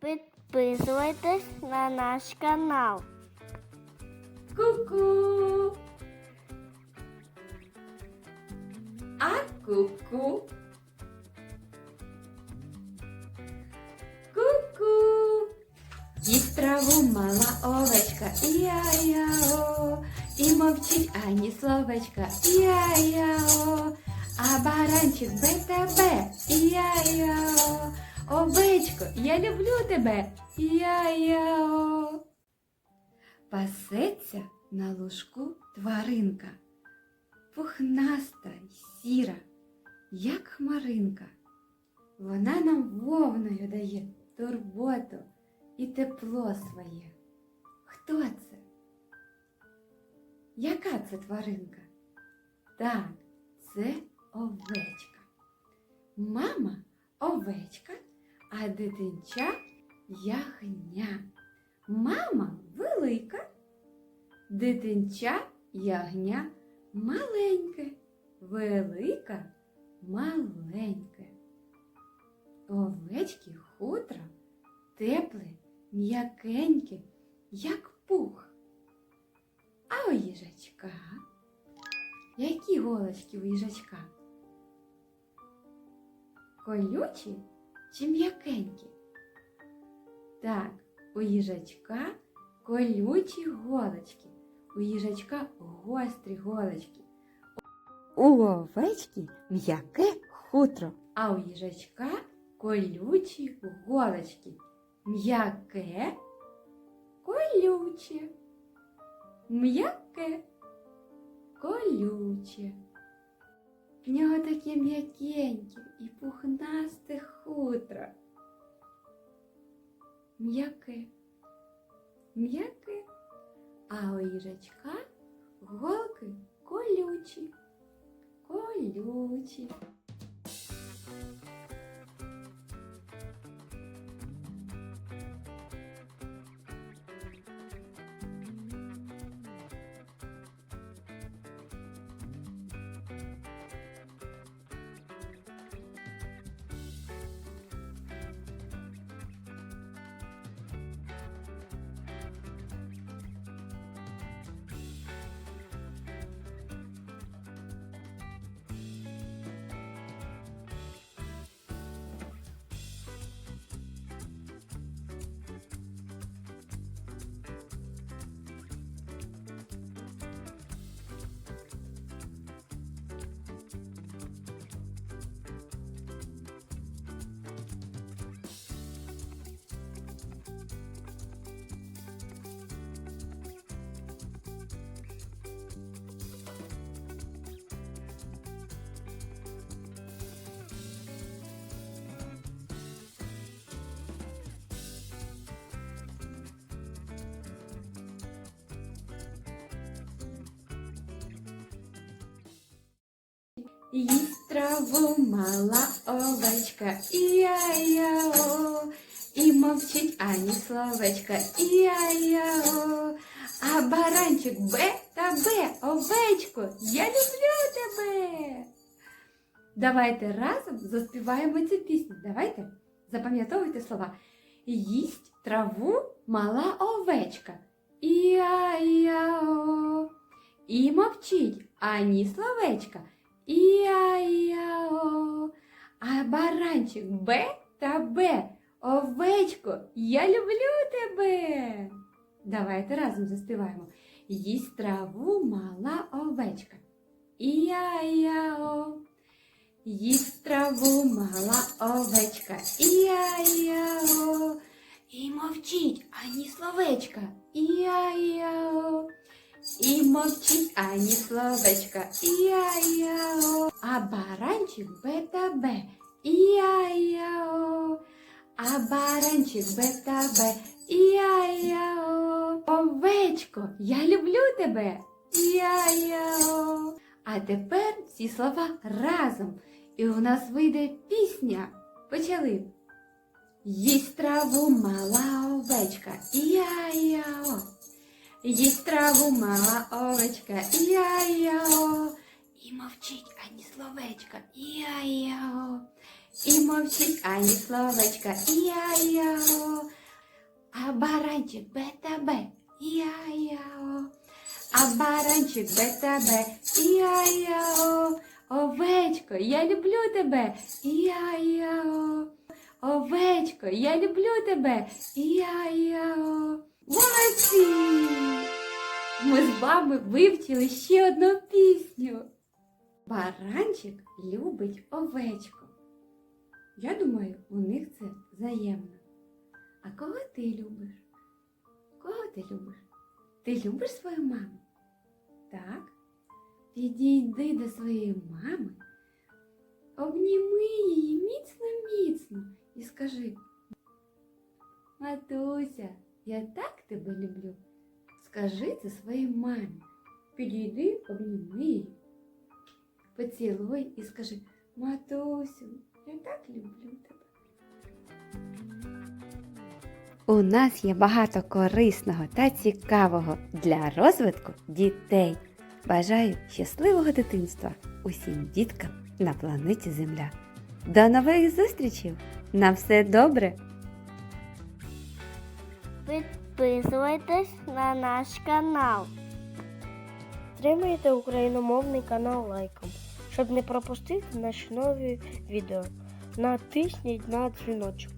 Підписуйтесь на наш канал. Ку-ку. А ку-ку. Ку-ку. Їсть траву мала овечка, я-я-о. І мовчить ані словечка, я-я-о. А баранчик бе-та-бе, я-я-о. Овечко, я люблю тебе, я-я-о. Пасеться на лужку тваринка, пухнаста й сіра, як хмаринка. Вона нам вовною дає турботу і тепло своє. Хто це? Яка це тваринка? Так, це овечка. Мама овечка, а дитинча ягня. Мама велика, дитинча ягня маленьке, велика маленьке. Овечки хутро, тепле, м'якеньке, як пух. А у їжачка? Які голочки у їжачка? Колючі чи м'якенькі? Так, у їжачка колючі голочки, у їжачка гострі голочки. У овечки м'яке хутро, а у їжачка колючі голочки. М'яке, колюче, м'яке, колюче. В нього таке м'якеньке і пухнасте хутро. М'яке, м'яке, а у їжачка голки колючі, колючі. Їсть траву мала овечка, і-я-я-о, і мовчить ані словечка, і-я-я-о, а баранчик бе та бе, овечко, я люблю тебе. Давайте разом заспіваємо цю пісню. Давайте запам'ятовуйте слова. Їсть траву мала овечка, і-я-я-о, і мовчить ані словечка. Іа-іа-о, а баранчик Б та Б. Овечко, я люблю тебе. Давайте разом заспіваємо. Їсть траву мала овечка. Іа-іа-о. Їсть траву мала овечка. Іа-іа-о. І мовчить ані словечка. Іа-іа-о. І мовчить ані словечка, і-я-я-о, а баранчик бе та бе, і-я-я-о, а баранчик бе та бе, і-я-я-о, овечко, я люблю тебе, і-я-я-о. А тепер всі слова разом, і у нас вийде пісня. Почали. Їсть траву мала овечка, і-я-я-о. Їсть траву мала овечка, я-яо, і мовчить ані словечка, я-яо, і мовчить ані словечка, я-яо, баранчик бе-та-бе, я-яо. А баранчик бе-та-бе, я-яо. Овечко, я люблю тебе, я-яо. Овечко, я люблю тебе, я-яо. Ми з вами вивчили ще одну пісню. Баранчик любить овечку. Я думаю, у них це взаємно. А кого ти любиш? Кого ти любиш? Ти любиш свою маму? Так? Підійди до своєї мами, обніми її міцно-міцно і скажи, Матуся, я так тебе люблю. Скажи це своїй мамі. Підійди, обніми її. Поцілуй і скажи, Матусю, я так люблю тебе. У нас є багато корисного та цікавого для розвитку дітей. Бажаю щасливого дитинства усім діткам на планеті Земля. До нових зустрічей! На все добре! Підписуйтесь на наш канал. Тримайте україномовний канал лайком, щоб не пропустити наші нові відео. Натисніть на дзвіночок.